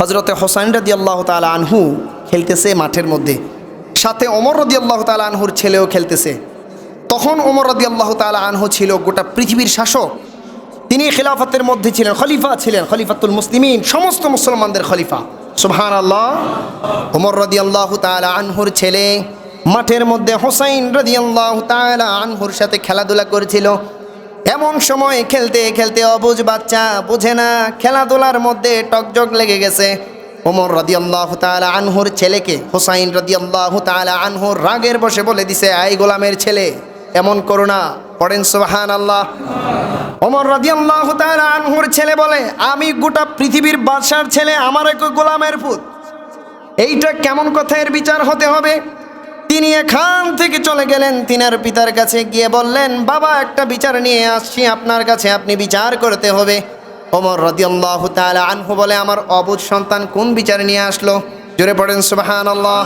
হজরতে হোসাইন রাদি আল্লাহ তালা আনহু খেলতেছে মাঠের মধ্যে। সাথে অমর রদি আল্লাহ তালা আনহুর ছেলেও খেলতেছে। তখন ওমর রদি আল্লাহ তালা আনহু ছিল গোটা পৃথিবীর শাসক। তিনি খিলাফতের মধ্যে ছিলেন, খলিফা ছিলেন, খলিফাতুল মুসলিমিন, সমস্ত মুসলমানদের খলিফা। সুবহান আল্লাহ ওমর রদি আল্লাহ তালা আনহুর ছেলে মাঠের মধ্যে হোসাইন রদি আল্লাহ তালা আনহুর সাথে খেলাধুলা করেছিল। এমন সময় খেলতে খেলতে অবুঝ বাচ্চা বোঝে না খেলাধুলার মধ্যে টকজক লেগে গেছে। ওমর রদি আল্লাহ তালা আনহুর ছেলেকে, হোসাইন রদি আল্লাহ তালা আনহুর রাগের বসে বলে দিছে আই গোলামের ছেলে, এমন করো না। পড়েন সুবাহান আল্লাহ ওমর রাজি আল্লাহ আনহুর ছেলে বলে, আমি গোটা পৃথিবীর বাদশার ছেলে, আমার এক গোলামের পুত? এইটা কেমন কথা এর বিচার হতে হবে? তিনি এখান থেকে চলে গেলেন তিনার পিতার কাছে গিয়ে বললেন, বাবা, একটা বিচার নিয়ে আসছি, আপনার কাছে আপনি বিচার করতে হবে। ওমর রদি আল্লাহ আনহু বলে, আমার অবুধ সন্তান কোন বিচার নিয়ে আসলো? জোরে পড়েন সুবাহান আল্লাহ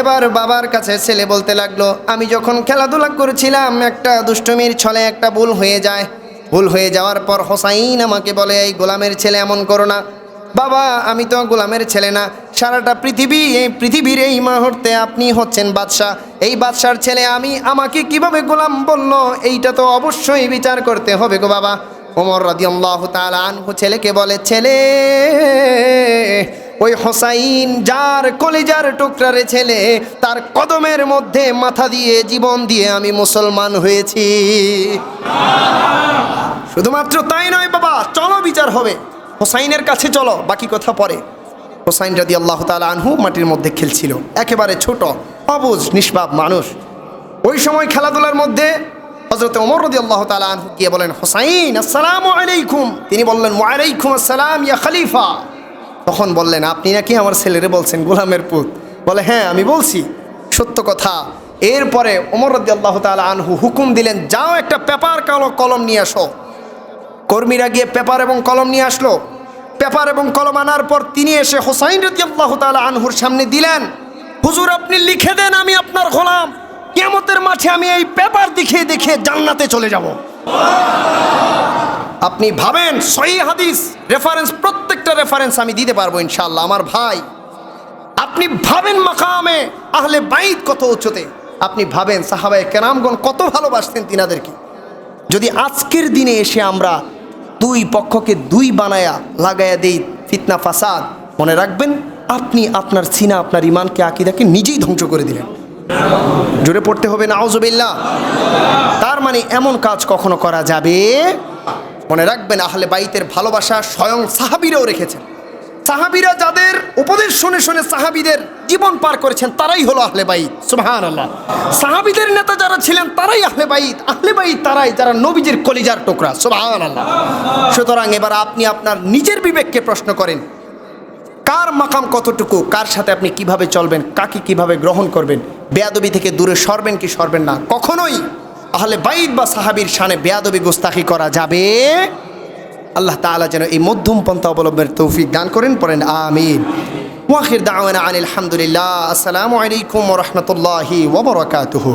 এবার বাবার কাছে ছেলে বলতে লাগল, আমি যখন খেলাধুলা করেছিলাম, একটা দুষ্টমির ছলে একটা ভুল হয়ে যায়। ভুল হয়ে যাওয়ার পর হোসাইন আমাকে বলে, এই গোলামের ছেলে এমন করো না। বাবা আমি তো গোলামের ছেলে না। সারাটা পৃথিবী এই পৃথিবীর এই মুহূর্তে আপনি হচ্ছেন বাদশাহ। এই বাদশার ছেলে আমি আমাকে কীভাবে গোলাম বলল? এইটা তো অবশ্যই বিচার করতে হবে গো বাবা। ওমর রাদিয়াল্লাহ তাআলা আনহু ছেলেকে বলে ছেলে ওই হোসাইন যার কলিজার টুকরারে ছেলে তার কদমের মধ্যে মাথা দিয়ে জীবন দিয়ে আমি মুসলমান হয়েছি। শুধুমাত্র তাই নয় বাবা চলো বিচার হবে। হোসাইনের কাছে চলো, বাকি কথা পরে। হোসাইন রাদি আল্লাহ তালা আনহু মাটির মধ্যে খেলছিল। একেবারে ছোট অবুজ নিষ্পাপ মানুষ। ওই সময় খেলাধুলার মধ্যে হজরত ওমর রদি আল্লাহ তালা আনহু গিয়ে বলেন, হোসাইন, আসসালামু আলাইকুম। তিনি বললেন, ওয়ালাইকুম আসসালাম ইয়া খলিফা। তখন বললেন, আপনি নাকি আমার ছেলেরে বলছেন, গোলামের পুত? বলে হ্যাঁ আমি বলছি, সত্য কথা। এরপরে ওমর রদি আল্লাহ তালা আনহু হুকুম দিলেন, যাও একটা পেপার কালো কলম নিয়ে আসো। কর্মীরা গিয়ে পেপার এবং কলম নিয়ে আসলো। পেপার এবং কলম আনার পর তিনি এসে হোসাইন রদি আল্লাহ তালা আনহুর সামনে দিলেন, হুজুর, আপনি লিখে দেন আমি আপনার গোলাম। কেমতের মাঠে আমি এই পেপার দেখে দেখে জান্নাতে চলে যাব। আপনি ভাবেন সহি হাদিস রেফারেন্স প্রত্যেকটা রেফারেন্স আমি দিতে পারব ইনশাল্লাহ আমার ভাই। আপনি ভাবেন মাকামে আহলে বাইত কত উচ্চতে। আপনি ভাবেন সাহাবায়ে কেরামগণ কত ভালোবাসতেন তিনাদেরকে। যদি আজকের দিনে এসে আমরা দুই পক্ষকে দুই বানায়া লাগায়া দেই ফিতনা, ফাসাদ। মনে রাখবেন, আপনি আপনার সিনা, আপনার ইমানকে আকিদাকে নিজেই ধ্বংস করে দিলেন। জোরে পড়তে হবে না আউজবিল্লা তার মানে এমন কাজ কখনো করা যাবে? মনে রাখবেন, আহলে বাইতের ভালোবাসা স্বয়ং সাহাবিরাও রেখেছেন। সাহাবিরা যাদের উপদেশ শুনে শুনে সাহাবিদের জীবন পার করেছেন, তারাই হলো আহলে বাইত সুবহান আল্লাহ সাহাবিদের নেতা যারা ছিলেন, তারাই আহলে বাইত আহলে বাইত তারাই যারা নবীজের কলিজার টুকরা সুবহান আল্লাহ সুতরাং এবার আপনি আপনার নিজের বিবেককে প্রশ্ন করেন, কার মাকাম কতটুকু, কার সাথে আপনি কীভাবে চলবেন, কাকে কীভাবে গ্রহণ করবেন, বেয়াদবি থেকে দূরে সরবেন কি সরবেন না, কখনোই আহলে বাইত বা সাহাবির শানে বেয়াদবি গোস্তাখি করা যাবে। আল্লাহ তাআলা যেন এই মধ্যম পন্থা অবলম্বনের তৌফিক দান করেন, পড়েন, আমিন। ওয়াখির দাওয়ানা আনিল হামদুলিল্লাহ আসসালামু আলাইকুম ওয়া রাহমাতুল্লাহি ওয়া বারাকাতুহু